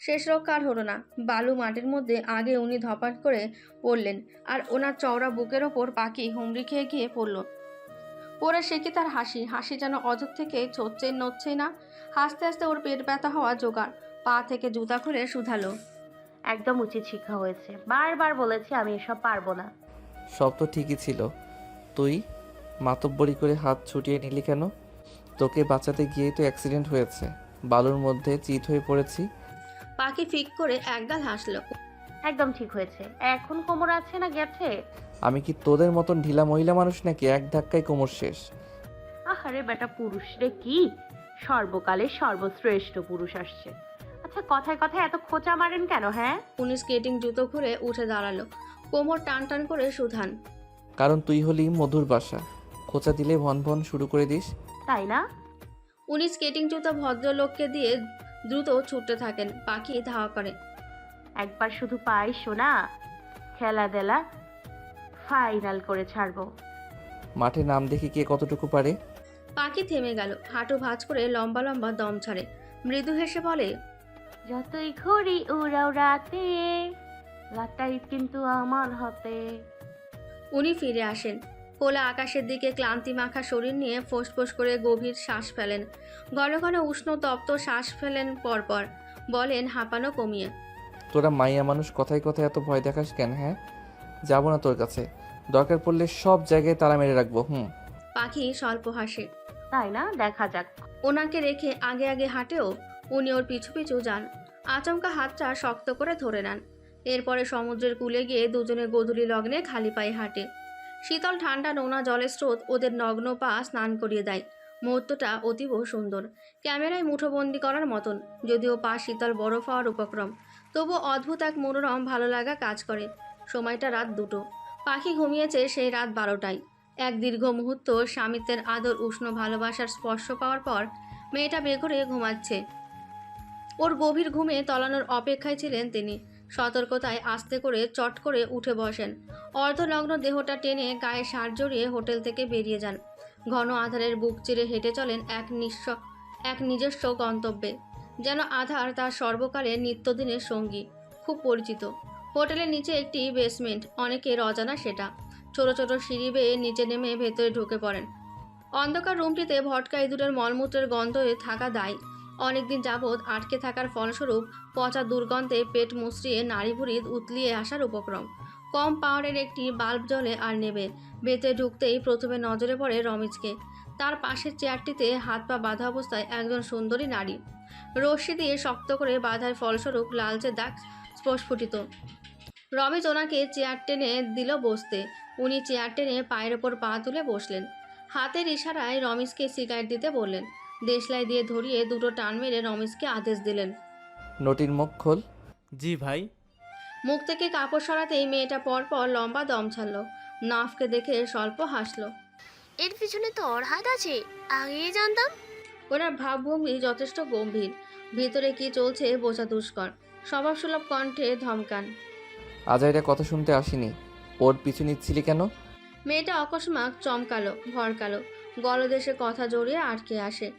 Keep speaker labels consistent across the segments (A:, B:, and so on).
A: শেষ রক্ষা আর হলো না? বালু মাটির মধ্যে আগে উনি ধপাট করে পড়লেন আর ওনার চওড়া বুকের ওপর পাখি হুমড়ি খেয়ে গিয়ে পড়ল। পরে সে কি তার হাসি? হাসি যেন অজর থেকে ছচ্ছে নড়ছেই না। হাসতে হাসতে ওর পেট ব্যথা হওয়া জোগাড়। পা থেকে জুতা খুলে শুধালো।
B: একদম উচিত শিক্ষা হয়েছে। বারবার বলেছি আমি এসব পারব না।
C: সব তো ঠিকই ছিল। তুই মাতব্বরি করে হাত ছুটিয়ে নিলি কেন? তোকে বাঁচাতে গিয়েই তো অ্যাক্সিডেন্ট হয়েছে। বালুর মধ্যে চিত হয়ে পড়েছি।
A: পাখি ফিক করে একগাল হাসলো।
B: একদম ঠিক হয়েছে। এখন কোমর আছে না গেছে?
C: আমি কি তোদের মতন ঢিলা মহিলা মানুষ নাকি? এক ধাক্কায় কোমর শেষ।
B: আহারে বেটা পুরুষ রে কি? সর্বকালে সর্বশ্রেষ্ঠ পুরুষ আসছে। আচ্ছা কথায় কথায় এত খোঁচা মারেন কেন হ্যাঁ?
A: উনি স্কেটিং জুতো খুলে উঠে দাঁড়াল। কোমর টান টান করে সুধান
C: কারণ তুই হলি মধুর বাসা। খোঁচা দিলে ভন ভন শুরু করে দিস।
B: তাই না?
A: উনি স্কেটিং জুতো ভদ্রলোককে দিয়ে দ্রুত ছুটতে থাকেন পাখি ধাওয়া করে।
B: একবার শুধু পাই শোনা খেলা দেলা ফাইনাল করে ছাড়বো।
C: মাঠে নাম দেখি কে কতটুকু পারে?
A: পাখি থেমে গেল হাঁটু ভাঁজ করে লম্বা লম্বা দম ছাড়ে। মৃদু হেসে বলে
B: যতই ঘড়ি উড়াও রাতে রাতটাই কিন্তু আমার হাতে।
A: উনি ফিরে আসেন। খোলা আকাশের দিকে ক্লান্তি মাখা শরীর নিয়ে ফোঁস করে গভীর শ্বাস ফেলেন। ঘন ঘন উষ্ণ তপ্ত শ্বাস ফেলেন পরপর। বলেন হাঁপানো কমিয়ে।
C: তোরা মাইয়া মানুষ কথায় কথায় এত ভয় দেখাস কেন হ্যাঁ? যাব না তোর কাছে। দরকার পড়লে সব জায়গায় তালা মেরে রাখব হুম?
A: পাখি স্বল্প হাসে।
B: তাই না? দেখা যাক।
A: ওনাকে রেখে আগে আগে হাঁটেও উনি ওর পিছু পিছু যান। আচমকা হাতটা শক্ত করে ধরে নেন। এরপরে সমুদ্রের কূলে গিয়ে দুজনে গোধূলি লগ্নে খালি পায়ে হাঁটে। শীতল ঠান্ডা নোনা জলের স্রোত ওদের নগ্ন পা স্নান করিয়ে দেয়। মুহূর্তটা অতীব সুন্দর। ক্যামেরায় মুঠোবন্দি করার মতন, যদিও পা শীতল বরফ হওয়ার উপক্রম। তবু অদ্ভুত এক মনোরম, ভালো লাগা কাজ করে। সময়টা রাত দুটো। পাখি ঘুমিয়েছে সেই রাত বারোটায়। এক দীর্ঘ মুহূর্ত স্বামিত্বের আদর, উষ্ণ ভালোবাসার স্পর্শ পাওয়ার পর মেয়েটা বেঘরে ঘুমাচ্ছে। ওর গভীর ঘুমে তলানোর অপেক্ষায় ছিলেন তিনি। সতর্কতায় আস্তে করে, চট করে উঠে বসেন। অর্ধনগ্ন দেহটা টেনে গায়ে সার জড়িয়ে হোটেল থেকে বেরিয়ে যান। ঘন আধারের বুক চিরে হেঁটে চলেন এক নিঃস্ব, এক নিজস্ব গন্তব্যে। যেন আধার তার সর্বকালের নিত্যদিনের সঙ্গী, খুব পরিচিত। হোটেলের নিচে একটি বেসমেন্ট অনেকের অজানা সেটা। ছোট ছোট সিঁড়ি বেয়ে নিচে নেমে ভেতরে ঢুকে পড়েন। অন্ধকার রুমটিতে ভটকা ইঁদুরের মলমূত্রের গন্ধে থাকা দায়। অনেকদিন যাবৎ আটকে থাকার ফলস্বরূপ পচা দুর্গন্ধে পেট মুচড়িয়ে নাড়ি ভুড়ি উতলিয়ে আসার উপক্রম। কম পাওয়ারের একটি বাল্ব জলে আর নেবে। ভেতরে ঢুকতেই প্রথমে নজরে পড়ে রমিজকে তার পাশের চেয়ারটিতে হাত পা বাঁধা অবস্থায় একজন সুন্দরী নারী। রশ্মি দিয়ে শক্ত করে বাঁধার ফলস্বরূপ লালচে দাগ স্পস্ফুটিত রমেশ ওনাকে চেয়ার টেনে দিল বসতে। উনি চেয়ার টেনে পায়ের ওপর পা তুলে বসলেন। হাতের ইশারায় রমেশকে সিগারেট দিতে বললেন দেশলাই দিয়ে ধরিয়ে দুটো টান মেরে রমেশকে আদেশ দিলেন।
C: নটির মুখ খোল।
D: জি ভাই।
A: মুখ থেকে কাপড় সরাতেই মেয়েটা পরপর লম্বা দম ছাড়ল। নাফকে দেখে স্বল্প হাসলো।
E: এর পিছনে তো ওর হাত আছে আগেই জানতাম।
A: ওনার ভাবভঙ্গি যথেষ্ট গম্ভীর। ভিতরে কি চলছে বোঝা দুষ্কর। স্বভাবসুলভ কণ্ঠে ধমকান।
C: আজাইরা কথা শুনতে আসিনি। ওর পিছু নিচ্ছিলি কেন?
A: মেয়েটা অকস্মাৎ চমকালো ভরকালো। গলদেশে কথা জড়িয়ে আটকে আসে।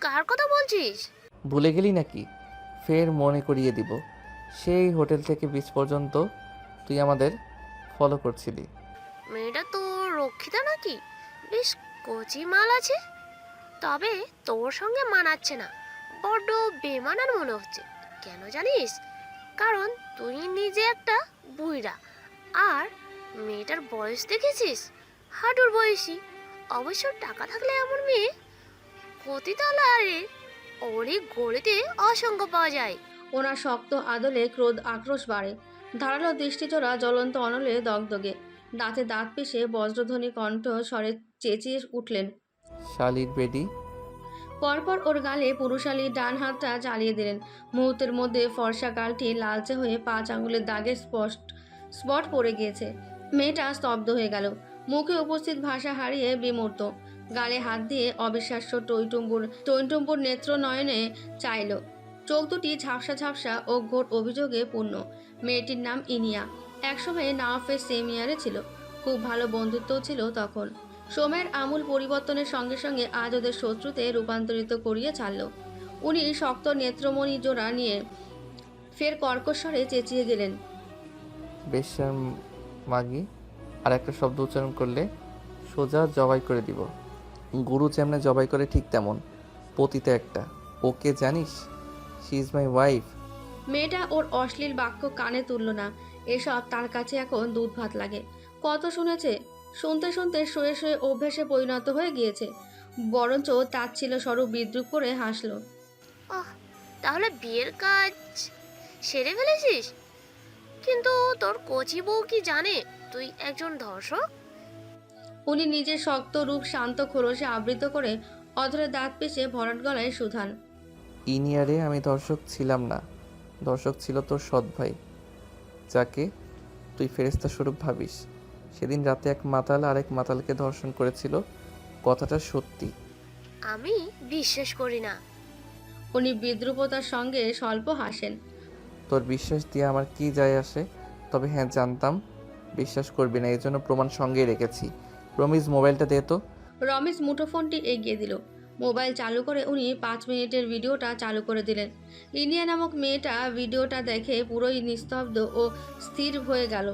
E: কার কথা বলছিস?
C: ভুলে গেলি নাকি? ফের মনে করিয়ে দিব। সেই হোটেল থেকে বিচ পর্যন্ত তুই আমাদের ফলো করছিলি।
E: মেয়েটা তো রক্ষিতা নাকি? বেশ কচি মাল আছে। তবে তোর সঙ্গে মানাচ্ছে না। বড্ড বেমানার মনে হচ্ছে। কেন জানিস? কারণ তুই নিজে একটা বুইরা আর মেয়েটার বয়স দেখেছিস? হাঁটুর বয়সী। অবশ্য টাকা থাকলে এমন মেয়ে আরে ওরই গড়িতে অসংখ্য পাওয়া যায়।
A: ওনার শক্ত আদলে ক্রোধ আক্রোশ বাড়ে। ধারালো দৃষ্টিচোরা জ্বলন্ত অনলে দগদগে। দাঁতে দাঁত পিষে বজ্রধ্বনি কণ্ঠ স্বরে চেঁচিয়ে উঠলেন।
C: শালির বেডি।
A: পরপর ওর গালে পুরুষালী ডান হাতটা চালিয়ে দিলেন। মুহূর্তের মধ্যে ফর্সা গালটি লালচে হয়ে পাঁচ আঙুলের দাগে স্পষ্ট স্পট পড়ে গিয়েছে। মেয়েটা স্তব্ধ হয়ে গেল। মুখে উপস্থিত ভাষা হারিয়ে বিমূর্ত। গালে হাত দিয়ে অবিশ্বাস্য টইটুম্বুর টইটুম্বুর নেত্র নয়নে চাইল। চোখ দুটি ঝাপসা ঝাপসা ও ঘোর অভিযোগে পূর্ণ। মেয়েটির নাম ইনিয়া। একসময় নাওফের সেম ইয়ারে ছিল। খুব ভালো বন্ধুত্বও ছিল তখন। সময়ের আমূল পরিবর্তনের সঙ্গে সঙ্গে আজ ওদের শত্রুতে রূপান্তরিত করিয়ে ছাড়ল। উনি শক্ত নেত্রমণি জোড়া নিয়ে ফের কর্কশ্বরে চেঁচিয়ে গেলেন।
C: বেশ্যার মাগি আর একটা শব্দ উচ্চারণ করলে সোজা জবাই করে দিব। গুরু যেমনে জবাই করে ঠিক তেমন পতিতে একটা। ওকে জানিস? শি ইজ মাই ওয়াইফ
A: মেয়েটা ওর অশ্লীল বাক্য কানে তুলল না। এসব তার কাছে এখন দুধ ভাত লাগে। কত শুনেছে? শুনতে শুনতে শুয়ে শুয়ে অভ্যেসে পরিণত হয়ে গিয়েছে। বরঞ্চ তার ছিল স্বরূপ বিদ্রুপ করে হাসলো।
E: ওহ তাহলে বিয়ের কাজ সেরে ফেলেছিস? কিন্তু তোর কচি বউ কি জানে? তুই একজন ধর্ষক?
A: উনি নিজের শক্ত রূপ শান্ত খোলসে আবৃত করে অধরে দাঁত পেছে ভরাট গলায় সুধান।
C: ইনিয়ারে আমি দর্শক ছিলাম না। দর্শক ছিল তোর সৎ ভাই। যাকে তুই ফেরেস্তা স্বরূপ ভাবিস। সেদিন রাতে এক মাতাল আরেক মাতালকে ধর্ষণ করেছিল। কথাটা সত্যি।
E: আমি বিশ্বাস করি না।
A: উনি বিদ্রুপতার সঙ্গে স্বল্প হাসেন।
C: তোর বিশ্বাস দিয়ে আমার কি যায় আসে? তবে হ্যাঁ জানতাম। বিশ্বাস করবি না এই জন্য প্রমাণ সঙ্গেই রেখেছি। প্রমিজ মোবাইলটা দে তো।
A: রমেশ মুঠোফোনটি এগিয়ে দিল। মোবাইল চালু করে উনি পাঁচ মিনিটের ভিডিওটা চালু করে দিলেন। লিনিয়া নামক মেয়েটা ভিডিওটা দেখে পুরোই নিস্তব্ধ ও স্থির হয়ে গেল।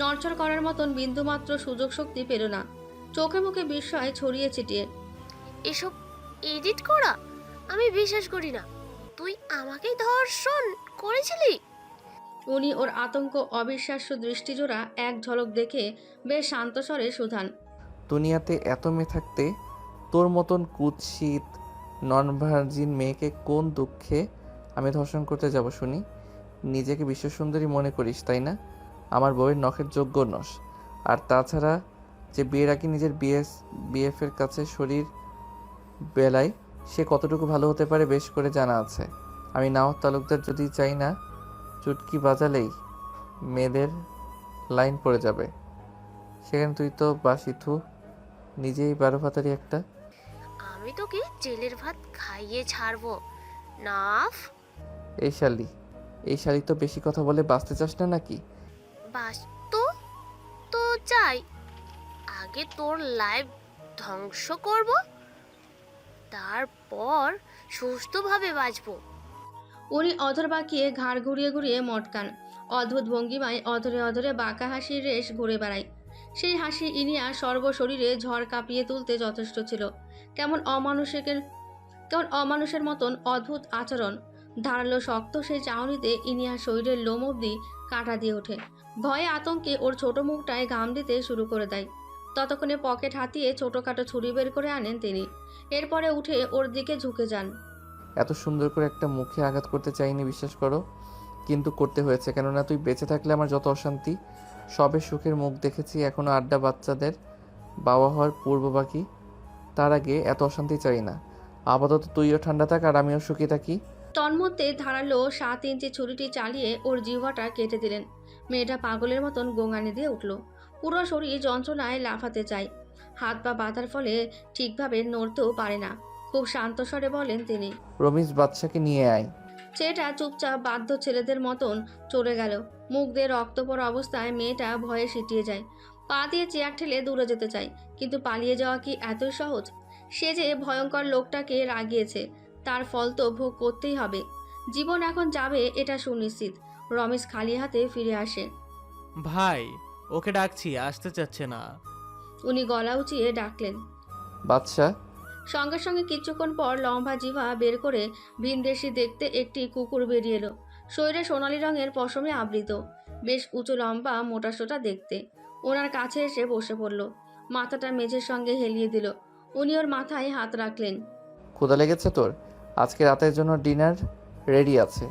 A: নড়চড় করার মতন বিন্দুমাত্র সুযোগ শক্তি পেল না। চোখে মুখে বিস্ময় ছড়িয়ে ছিটিয়ে
E: এসব এডিট করা? আমি বিশ্বাস করি না। তুই আমাকেই ধর্ষণ করেছিলি?
A: উনি ওর আতঙ্ক অবিশ্বাস্য দৃষ্টিজোড়া এক ঝলক দেখে বেশ শান্ত স্বরে সুধান
C: দুনিয়াতে এত মেয়ে থাকতে তোর মতন কুৎসিত নন ভার্জিন মেয়েকে কোন দুঃখে আমি ধর্ষণ করতে যাব শুনি? নিজেকে বিশ্বসুন্দরী মনে করিস, তাই না? আমার বউয়ের নখের যোগ্য নস। আর তাছাড়া যে বিয়ের আগে নিজের বিএস, বিএফের কাছে শরীর বেলায় সে কতটুকু ভালো হতে পারে বেশ করে জানা আছে। আমি নাওয়ার তালুকদার যদি চাই না, চুটকি বাজালেই মেয়েদের লাইন পড়ে যাবে। সেখানে তুই তো বাসিথু নিজেই বারো ভাতারি একটা।
E: আমি তোকে জেলের ভাত খাইয়ে ছাড়বো। নাফ।
C: এই শালি এই শালি তো বেশি কথা বলে বাঁচতে চাস না নাকি?
E: বাস তো তো চাই। আগে তোর লাইফ ধ্বংস করব তারপর সুস্থভাবে বাঁচবো।
A: উনি অধর বাঁকিয়ে ঘাড় ঘুরিয়ে ঘুরিয়ে মটকান। অদ্ভুত ভঙ্গিমায় অধরে অধরে বাঁকা হাসির রেশ ঘুরে বেড়ায়। সেই হাসি ইনিয়া সর্বশরীরে ঝড় কাঁপিয়ে তুলতে যথেষ্ট ছিল। কেমন অমানুষের কেমন অমানুষের মতন অদ্ভুত আচরণ, ধারালো শক্ত সেই চাউনিতে ইনিয়া শরীরের লোম অবধি কাটা দিয়ে ওঠে। ভয়ে আতঙ্কে ওর ছোট মুখটায় ঘাম দিতে শুরু করে দেয়। ততক্ষণে পকেট হাতিয়ে ছোটোখাটো ছুরি বের করে আনেন তিনি। এরপরে উঠে ওর দিকে ঝুঁকে যান।
C: এত সুন্দর করে একটা মুখে আঘাত করতে চাইনি, বিশ্বাস করো। কিন্তু করতে হয়েছে। কেননা তুই বেঁচে থাকলে আমার যত অশান্তি সবে সুখের মুখ দেখেছি এখনও আড্ডা বাচ্চাদের বাবা হওয়ার পূর্ব বাকি। তার আগে এত অশান্তি চাই না। আপাতত তুইও ঠান্ডা থাক আর আমিও সুখী থাকি।
A: তন্মধ্যে ধারালো সাত ইঞ্চি ছুরিটি চালিয়ে ওর জিহ্বাটা কেটে দিলেন। মেয়েটা পাগলের মতন গোঙানি দিয়ে উঠল। পুরো শরীর যন্ত্রণায় লাফাতে চায়। হাত পা বাঁধার ফলে ঠিকভাবে নড়তেও পারে না। খুব শান্ত স্বরে বলেন তিনি।
C: রমিজ বাদশাকে নিয়ে আয়।
A: ছেলেটা চুপচাপ বাধ্য ছেলেদের মতন চলে গেল। মুখ দিয়ে রক্ত পড়া অবস্থায় মেয়েটা ভয়ে সিটিয়ে যায়। পা দিয়ে চেয়ার ঠেলে দূরে যেতে চায় কিন্তু পালিয়ে যাওয়া কি এতই সহজ? সে যে ভয়ঙ্কর লোকটাকে রাগিয়েছে তার ফল তো ভোগ করতেই হবে। জীবন এখন যাবে এটা সুনিশ্চিত। রমেশ খালি হাতে ফিরে আসে।
D: ভাই ওকে ডাকছি আসতে চাচ্ছে না।
A: উনি গলা উঁচিয়ে ডাকলেন।
C: বাদশা?
A: সঙ্গে সঙ্গে কিছুক্ষণ পর লম্বা জিভা বের করে ভিনদেশি দেখতে একটি কুকুর বেরিয়ে এলো। শরীরে সোনালি রঙের পশমে আবৃত। বেশ উঁচু লম্বা মোটা সোটা দেখতে। ওনার কাছে এসে বসে পড়ল। মাথাটা মেঝের সঙ্গে হেলিয়ে দিল। উনি ওর মাথায় হাত রাখলেন।
C: ক্ষুধা লেগেছে তোর? আজকে রাতের জন্য ডিনার রেডি আছে।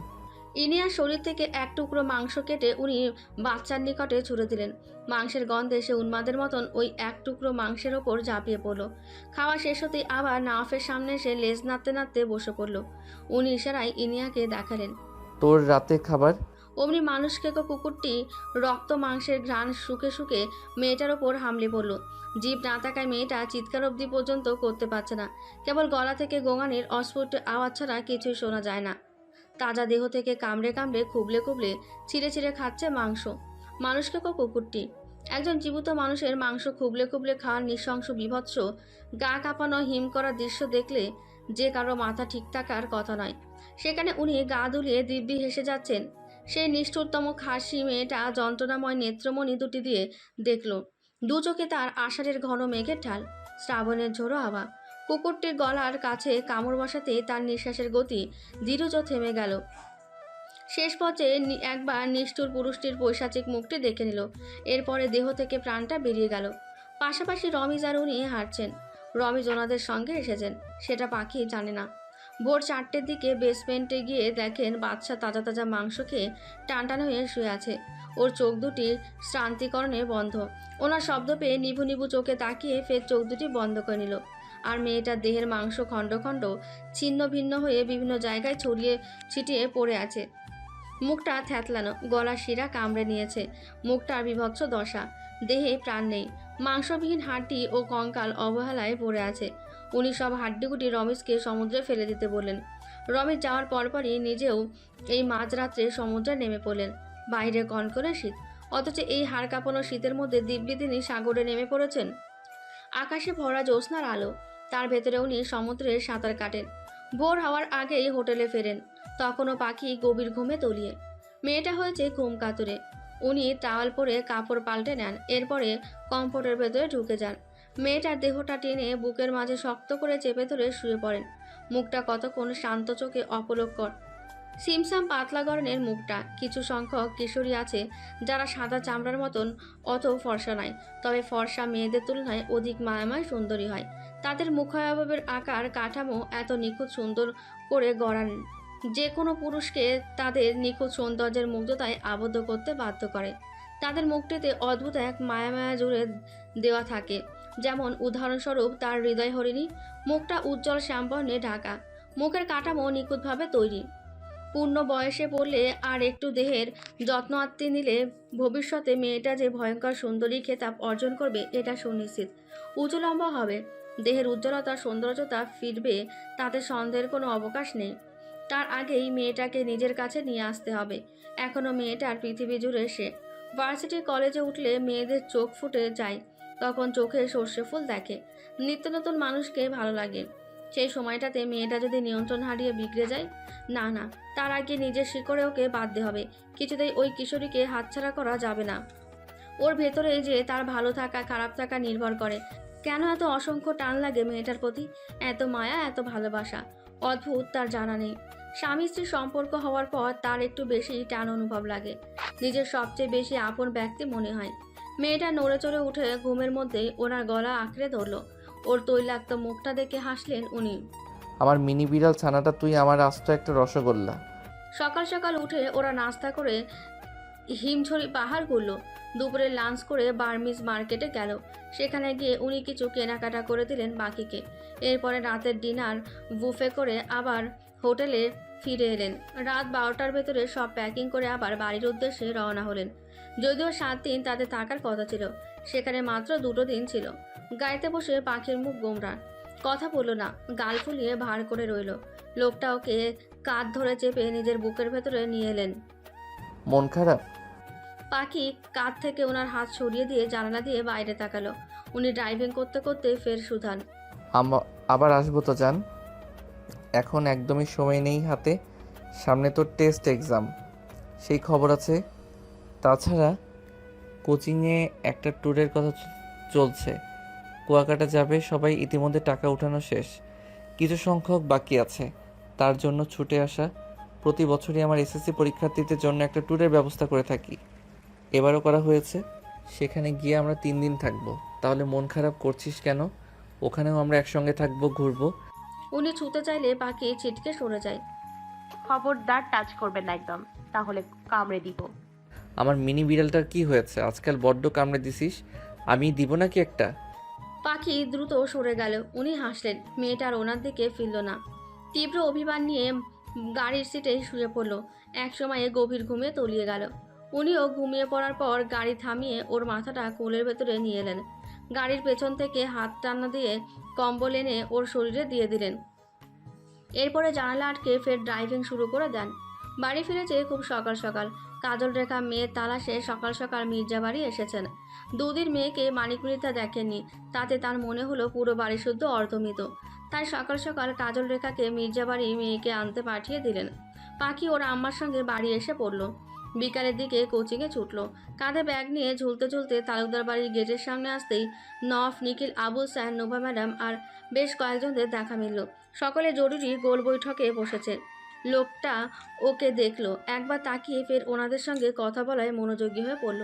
A: ইনিয়ার শরীর থেকে এক টুকরো মাংস কেটে উনি বাচ্চার নিকটে ছুড়ে দিলেন। মাংসের গন্ধে সে উন্মাদের মতন ওই এক টুকরো মাংসের ওপর ঝাঁপিয়ে পড়ল। খাওয়া শেষ হতেই আবার নাফের সামনে এসে লেজ নাড়তে নাড়তে বসে পড়ল। উনি ইশারায় ইনিয়াকে দেখালেন।
C: তোর রাতে খাবার?
A: অমনি মানুষ খেকো কুকুরটি রক্ত, মাংসের ঘ্রাণ শুকে শুকে মেয়েটার ওপর হামলে পড়ল। জীব না থাকায় মেয়েটা চিৎকার অবধি পর্যন্ত করতে পারছে না। কেবল গলা থেকে গোঙানির অস্ফুট আওয়াজ ছাড়া কিছুই শোনা যায় না। তাজা দেহ থেকে কামড়ে কামড়ে খুবলে খুবলে ছিঁড়ে ছিঁড়ে খাচ্ছে মাংস। মানুষ খেকো কুকুরটি? একজন জীবিত মানুষের মাংস খুবলে খুবলে খাওয়ার নৃশংস বিভৎস, গা কাঁপানো, হিম করা দৃশ্য দেখলে যে কারও মাথা ঠিক থাকার কথা নয়। সেখানে উনি গা দুলিয়ে দিব্যি হেসে যাচ্ছেন। সেই নিষ্ঠুরতম খাসি মেয়েটা যন্ত্রণাময় নেত্রমণি দুটি দিয়ে দেখল। দু চোখে তার আষাঢ়ের ঘন মেঘের ঢাল, শ্রাবণের ঝোড়ো হাওয়া। কুকুরটির গলার কাছে কামড় বসাতে তার নিঃশ্বাসের গতি ধীরজ থেমে গেল। শেষ পথে একবার নিষ্ঠুর পুরুষটির পৈশাচিক মুখটি দেখে নিল। এরপরে দেহ থেকে প্রাণটা বেরিয়ে গেল। পাশাপাশি রমিজ আর উনি হাঁটছেন। রমিজ ওনাদের সঙ্গে এসেছেন। সেটা পাখি জানে না। ভোর চারটের দিকে বেসমেন্টে গিয়ে দেখেন বাচ্চা তাজা তাজা মাংস খেয়ে টানটান হয়ে শুয়ে আছে। ওর চোখ দুটি শ্রান্তিকরণে বন্ধ। ওনার শব্দ পেয়ে নিভু নিভু চোখে তাকিয়ে ফের চোখ দুটি বন্ধ করে নিল। আর মেয়েটার দেহের মাংস খণ্ড খণ্ড ছিন্ন ভিন্ন হয়ে বিভিন্ন জায়গায় ছড়িয়ে ছিটিয়ে পড়ে আছে। মুখটা থ্যাতলানো গলা শিরা কামড়ে নিয়েছে। মুখটার বিভৎস দশা। দেহে প্রাণ নেই। মাংসবিহীন হাড্ডি ও কঙ্কাল অবহেলায় পড়ে আছে। উনি সব হাড্ডিগুটি রমেশকে সমুদ্রে ফেলে দিতে বললেন। রমেশ যাওয়ার পরপরই নিজেও এই মাঝরাত্রে সমুদ্রে নেমে পড়লেন। বাইরে কনকনে শীত, অথচ এই হাড় কাঁপানো শীতের মধ্যে দিব্যি তিনি সাগরে নেমে পড়েছেন। আকাশে ভরা জ্যোৎস্নার আলো, তার ভেতরে উনি সমুদ্রে সাঁতার কাটেন। ভোর হওয়ার আগেই হোটেলে ফেরেন, তখনও পাখি গভীর ঘুমে তলিয়ে। মেয়েটা হয়েছে ঘুম কাতুরে। উনি টাওয়াল পরে কাপড় পাল্টে নেন, এরপরে কম্ফোর্টের ভেতরে ঢুকে যান। মেয়েটার দেহটা টেনে বুকের মাঝে শক্ত করে চেপে ধরে শুয়ে পড়েন। মুখটা কতক্ষণ শান্ত চোখে অপলক্ষর সিমসাম পাতলা গরনের মুখটা, কিছু সংখ্যক কিশোরী আছে যারা সাদা চামড়ার মতন অত ফর্সা নয়, তবে ফর্সা মেয়েদের তুলনায় অধিক মায়াময় সুন্দরী হয়। তাদের মুখাবয়বের আকার, কাঠামো এত নিখুঁত সুন্দর করে গড়ান, যে কোনো পুরুষকে তাদের নিখুঁত সৌন্দর্যের মুগ্ধতায় আবদ্ধ করতে বাধ্য করে। তাদের মুখটিতে অদ্ভুত এক মায়া মায়া জুড়ে দেওয়া থাকে। যেমন উদাহরণস্বরূপ, তার হৃদয় হরিণী, মুখটা উজ্জ্বল শ্যামবর্ণে ঢাকা, মুখের কাঠামো নিখুঁতভাবে তৈরি। পূর্ণ বয়সে পড়লে আর একটু দেহের যত্ন আত্মি নিলে ভবিষ্যতে মেয়েটা যে ভয়ঙ্কর সুন্দরী খেতাব অর্জন করবে, এটা সুনিশ্চিত। উঁচু লম্বা হবে, দেহের উজ্জ্বলতা, সৌন্দর্যতা ফিরবে, তাতে সন্দেহের কোনো অবকাশ নেই। তার আগেই মেয়েটাকে নিজের কাছে নিয়ে আসতে হবে। এখনও মেয়েটার পৃথিবী জুড়ে সে। ভার্সিটি কলেজে উঠলে মেয়েদের চোখ ফুটে যায়। তখন চোখে সর্ষে ফুল দেখে। নিত্য নতুন মানুষকে ভালো লাগে। সেই সময়টাতে মেয়েটা যদি নিয়ন্ত্রণ হারিয়ে বিগড়ে যায়, না না, তার আগে নিজের শিকড়ে ওকে বাঁধতে হবে। কিছুতেই ওই কিশোরীকে হাতছাড়া করা যাবে না। ওর ভেতরে যে তার ভালো থাকা, খারাপ থাকা নির্ভর করে। কেন এত অসংখ্য টান লাগে মেয়েটার প্রতি? এত মায়া, এত ভালোবাসা। অদ্ভুত, তার জানা নেই। স্বামী স্ত্রীর সম্পর্ক হওয়ার পর তার একটু বেশি টান অনুভব লাগে। নিজের সবচেয়ে বেশি আপন ব্যক্তি মনে হয়। মেয়েটা নড়ে চড়ে উঠে ঘুমের মধ্যেই ওনার গলা আঁকড়ে ধরলো। ওর তৈলাক্ত মুখটা দেখে হাসলেন উনি।
C: আমার মিনি বিড়াল ছানাটা তুই আমার আস্ত একটা রসগোল্লা।
A: সকাল সকাল উঠে ওরা নাস্তা করে হিমছড়ি পাহাড় ঘুরল। দুপুরে লাঞ্চ করে বার্মিজ মার্কেটে গেল। সেখানে গিয়ে উনি কিছু কেনাকাটা করে দিলেন বাকিকে। এরপরে রাতের ডিনার বুফে করে আবার হোটেলে ফিরে এলেন। রাত বারোটার ভেতরে সব প্যাকিং করে আবার বাড়ির উদ্দেশ্যে রওনা হলেন। যদিও সাত দিন তাদের থাকার কথা ছিল সেখানে মাত্র দুটো দিন ছিল। গাড়িতে বসে পাখির মুখ গোমরা কথা বলল না গাল ফুলিয়ে ভার করে রইল। লোকটা ওকে কাঁধ ধরে চেপে নিজের বুকের ভেতরে নিয়ে এলেন।
C: মন খারাপ?
A: পাখি কাঁধ থেকে ওনার হাত সরিয়ে দিয়ে জানালা দিয়ে বাইরে তাকালো। উনি ড্রাইভিং করতে করতে ফের সুধান।
C: আমা- আবার আসব তো জান? এখন একদমই সময় নেই হাতে। সামনে তো টেস্ট এক্সাম। সেই খবর আছে? তাছাড়া কোচিংয়ে একটা ট্যুরের কথা চলছে। কুয়াকাটা যাবে সবাই ইতিমধ্যে টাকা উঠানো শেষ। কিছু সংখ্যক বাকি আছে। তার জন্য ছুটে আসা প্রতি বছরই আমার এসএসসি পরীক্ষার্থীদের জন্য একটা ট্যুরের ব্যবস্থা করে থাকি। এবারও করা হয়েছে। সেখানে গিয়ে আমরা তিন দিন থাকব। তাহলে মন খারাপ করছিস কেন? ওখানেও আমরা একসঙ্গে থাকব ঘুরবো।
A: উনি ছুতে চাইলে বাকি ছিটকে সরে যায়।
B: খবরদার টাচ করবেন না একদম। তাহলে কামড়ে দিব।
C: আমার মিনি বিড়ালটার কি হয়েছে? আজকাল বড্ড কামড়ে দিছিস। আমি দিব নাকি একটা?
A: পাখি দ্রুত সরে গেল। উনি হাসলেন। মেয়েটার ওনার দিকে ফিরল না। তীব্র অভিমান নিয়ে গাড়ির সিটে শুয়ে পড়ল। এক সময়ে গভীর ঘুমে তলিয়ে গেল। উনিও ঘুমিয়ে পড়ার পর গাড়ি থামিয়ে ওর মাথাটা কোলের ভেতরে নিয়ে এলেন। গাড়ির পেছন থেকে হাত টানা দিয়ে কম্বল এনে ওর শরীরে দিয়ে দিলেন। এরপরে জানালা আটকে ফের ড্রাইভিং শুরু করে দেন। বাড়ি ফিরেছে খুব সকাল সকাল। কাজল রেখা মেয়ের তালাশে সকাল সকাল মির্জা বাড়ি এসেছেন। দুদিন মেয়েকে মানিকমৃতা দেখেননি, তাতে তার মনে হলো পুরো বাড়ি শুদ্ধ অর্ধমিত। তাই সকাল সকাল কাজল রেখাকে মির্জা বাড়ি মেয়েকে আনতে পাঠিয়ে দিলেন। পাখি ওর আম্মার সঙ্গে বাড়ি এসে পড়ল। বিকালের দিকে কোচিংয়ে ছুটলো। কাঁধে ব্যাগ নিয়ে ঝুলতে ঝুলতে তালুকদার বাড়ির গেটের সামনে আসতেই নফ নিখিল, আবুল স্যার নোভা ম্যাডাম আর বেশ কয়েকজনদের দেখা মিলল। সকলে জরুরি গোল বৈঠকে বসেছে। লোকটা ওকে দেখল। একবার তাকিয়ে ফের ওনাদের সঙ্গে কথা বলায় মনোযোগী হয়ে পড়ল।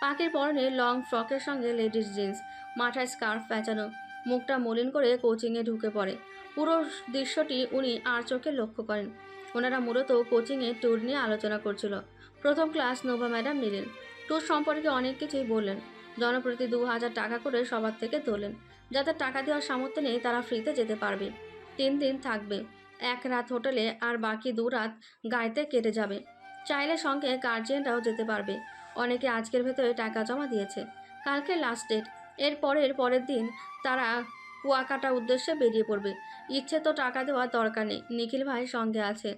A: পাখির পরনে লং ফ্রকের সঙ্গে লেডিস জিন্স, মাথায় স্কার্ফ প্যাঁচানো মুখটা মলিন করে কোচিংয়ে ঢুকে পড়ে। পুরো দৃশ্যটি উনি আর চোখে লক্ষ্য করেন। ওনারা মূলত কোচিংয়ে ট্যুর নিয়ে আলোচনা করছিল। প্রথম ক্লাস নোভা ম্যাডাম নিলেন। ট্যুর সম্পর্কে অনেক কিছুই বললেন। জনপ্রতি দু হাজার টাকা করে সবার থেকে তোলেন যাদের টাকা দেওয়ার সামর্থ্য নেই তারা ফ্রিতে যেতে পারবে। তিন দিন থাকবে। এক রাত হোটেলে আর বাকি দু রাত গাড়িতে কেটে যাবে। চাইলে সঙ্গে গার্জিয়ানরাও যেতে পারবে। অনেকে আজকের ভেতরে টাকা জমা দিয়েছে। কালকে লাস্ট ডেট এর পরের পরের দিন তারা কুয়াকাটা উদ্দেশ্যে বেরিয়ে পড়বে। ইচ্ছে তো টাকা দেওয়ার দরকার নেই। নিখিল ভাই সঙ্গে আছে।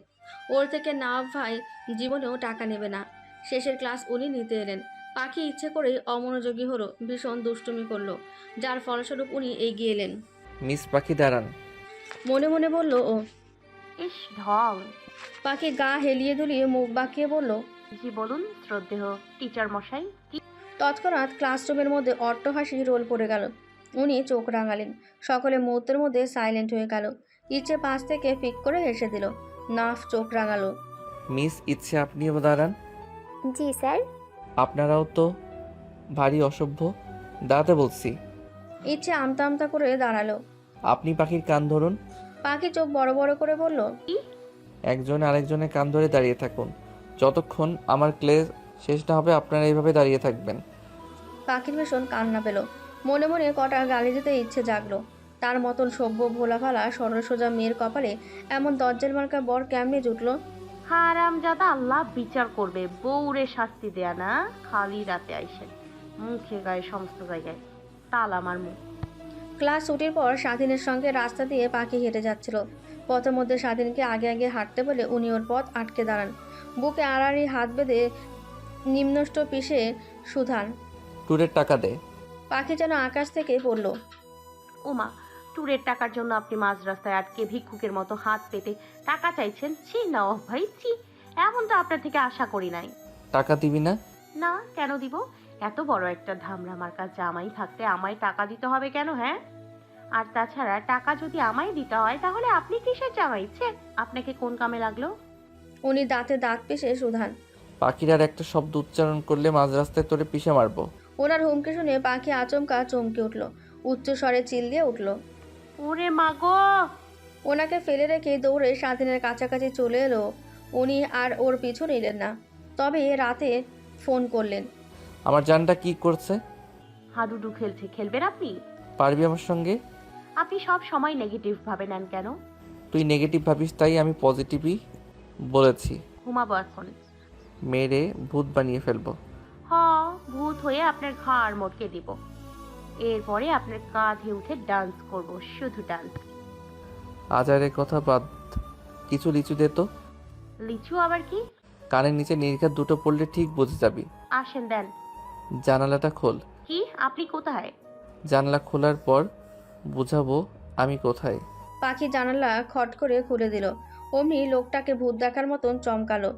A: ওর থেকে নাভ ভাই জীবনেও টাকা নেবে না। শেষের ক্লাস উনি নিতে এলেন। পাখি ইচ্ছে করেই অমনোযোগী হলো ভীষণ দুষ্টুমি করল যার ফলস্বরূপ উনি এগিয়ে এলেন।
C: মিস পাখি দাঁড়ান।
A: মনে মনে বলল ও
B: ইস ঢং
A: পাখি গা হেলিয়ে দুলিয়ে মুখ বাঁকিয়ে বলল
B: জি বলুন শ্রদ্ধেয় টিচার মশাই কি
A: তৎক্ষণাৎ ক্লাসরুমের মধ্যে অট্টহাসি রোল পড়ে গেল। উনি চোখ রাঙালেন। সকলে মুহূর্তের মধ্যে সাইলেন্ট হয়ে গেল। ইচ্ছে পাশ থেকে ফিক করে হেসে দিল। নাফ চোখ রাঙালো।
C: মিস ইচ্ছে আপনিও দাঁড়ান।
F: জি স্যার।
C: আপনারাও তো ভারী অসভ্য। দাঁড়াতে বলছি।
A: ইচ্ছে আমতা আমতা করে দাঁড়াল।
C: আপনি পাখির কান ধরুন।
A: পাখি চোখ বড় বড় করে বলল
C: একজন আরেকজনের কান ধরে দাঁড়িয়ে থাকুন। যতক্ষণ আমার ক্লে শেষ না হবে আপনারা এইভাবে দাঁড়িয়ে থাকবেন।
A: পাখির ভীষণ কান্না পেল। মনে মনে কটা গালি দিতে ইচ্ছে জাগলো। তার মতন সভ্য ভোলা ভালা সরল সোজা মেয়ের কপালে এমন দজ্জেল মার্কা বর কেমনে জুটলো?
B: হারাম জাদা আল্লাহ বিচার করবে বউরে শাস্তি দেয়া না খালি রাতে আইসেন। মুখে গায়ে সমস্ত জায়গায়। তাল আমার মুখ।
A: ক্লাস ছুটির পর স্বাধীনের সঙ্গে রাস্তা দিয়ে পাখি হেঁটে যাচ্ছিল। পথের মধ্যে স্বাধীনকে আগে আগে হাঁটতে বলে উনি ওর পথ আটকে দাঁড়ান। বুকে আড়াআড়ি হাত বেঁধে নিম্নষ্ট পিষে সুধান
C: ট্যুরের টাকা দে।
A: পাখি যেন আকাশ থেকে পড়ল।
B: ওমা ট্যুরের টাকার জন্য আপনি মাঝ রাস্তায় আটকে ভিক্ষুকের মতো হাত পেতে টাকা চাইছেন? ছি না ও ভাই ছি। এমন তো আপনার থেকে আশা করি নাই।
C: টাকা দিবি না?
B: না কেন দিব? এত বড় একটা ধামরা মার্কা জামাই থাকতে আমায় টাকা দিতে হবে কেন হ্যাঁ? আর তাছাড়া টাকা যদি আমায় দিতে হয় তাহলে আপনি কিসের জামাই? ছে আপনাকে কোন কামে লাগল?
A: উনি দাঁতে দাঁত পিষে সুধান।
C: পাখির আর একটা শব্দ উচ্চারণ করলে মাঝ রাস্তায় তোরে পিষে মারবো।
A: ওনার হুমকি শুনে পাখি আচমকা চমকে উঠল উচ্চ স্বরে চিল দিয়ে উঠল।
B: ওরে মাগো
A: ওনাকে ফেলে রেখে দৌড়ে স্বাধীনের কাছাকাছি চলে এলো। উনি আর ওর পিছু নিলেন না। তবে রাতে ফোন করলেন।
C: আমার জানটা কি করছে?
B: হাডুডু খেলছে। খেলবেন আপনি?
C: পারবি আমার সঙ্গে?
B: আপনি সব সময় নেগেটিভ ভাবে নেন কেন?
C: তুই নেগেটিভ ভাবিস তাই আমি পজিটিভই বলেছি।
B: ঘুমাবো এখন।
C: মেরে ভূত বানিয়ে ফেলব।
B: হ ভূত হয়ে আপনার ঘাড় মটকে দিব। এরপরে আপনার কাঁধে উঠে ডান্স করব শুধু ডান্স
C: আজারের কথা বাদ কিছু লিচু দে তো।
B: লিচু আবার কি?
C: কানের নিচে নির্ঘাত দুটো পড়লে ঠিক বুঝে যাবি।
B: আসেন দেন।
C: জানালাটা খোল।
B: কি? আপনি কোথায়?
C: জানলা খোলার পর বুঝাবো আমি কোথায়।
A: পাখি জানালা খট করে খুলে দিল। অমনি লোকটাকে ভূত দেখার মতন চমকালো।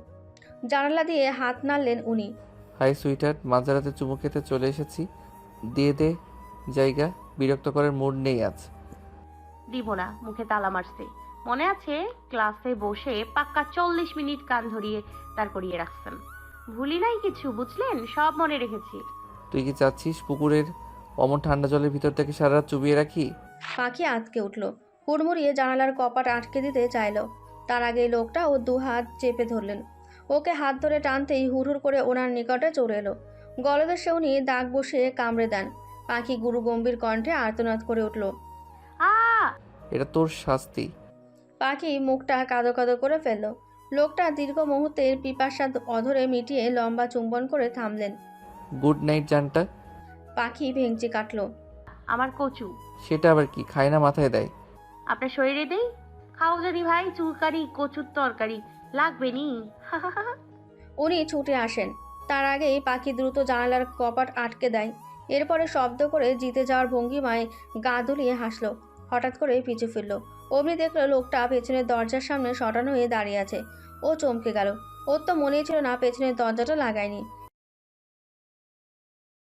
A: জানালা দিয়ে হাত নাড়লেন উনি।
C: হাই সুইটার মাঝরাতে চুমু খেতে চলে এসেছি। দিয়ে দে জায়গা বিরক্ত করার মুড নেই আজ।
B: দিব না মুখে তালা মারছে। মনে আছে? ক্লাসে বসে পাক্কা চল্লিশ মিনিট কান ধরিয়ে দাঁড় করিয়ে রাখছেন। ভুলি নাই কিছু বুঝলেন? সব মনে রেখেছি।
C: তুই কি চাচ্ছিস পুকুরের অমন ঠান্ডা জলের ভিতর থেকে সারা রাত চুবিয়ে রাখি?
A: পাখি আটকে উঠল। হুড়মুড়িয়ে জানালার কপাট আটকে দিতে চাইলো। তার আগে লোকটা ও দু হাত চেপে ধরলেন। ওকে হাত ধরে টানতেই হুড়হুড় করে ওনার নিকটে চলে এলো। গলদেশে উনি দাগ বসিয়ে কামড়ে দেন। পাখি গুরু গম্ভীর কণ্ঠে আর্তনাদ করে উঠল।
B: আ!
C: এটা তোর শাস্তি।
A: পাখি মুখটা কাদো কাদো করে ফেলল। লোকটা দীর্ঘ মুহূর্তের পিপাসা অধরে মিটিয়ে লম্বা চুম্বন করে থামলেন।
C: গুড নাইট জানটা।
A: পাখি ভেঙচি কাটলো।
B: আমার কচু।
C: সেটা আবার কি? খায় না মাথায় দেয়।
B: আপনার শরীরে দেই? খাও যদি ভাই চুলকারি কচুর তরকারি। লাগবে নি?
A: উনি ছুটে আসেন। তার আগেই পাখি দ্রুত জানালার কপাট আটকে দেয়। এরপরে শব্দ করে জিতে যাওয়ার ভঙ্গিমায় গা দুলিয়ে হাসলো। হঠাৎ করে পিছু ফিরল। অমনি দেখল লোকটা পেছনের দরজার সামনে সটানো হয়ে দাঁড়িয়ে আছে। ও চমকে গেল। ওর তো মনেই ছিল না পেছনের দরজাটা লাগায়নি।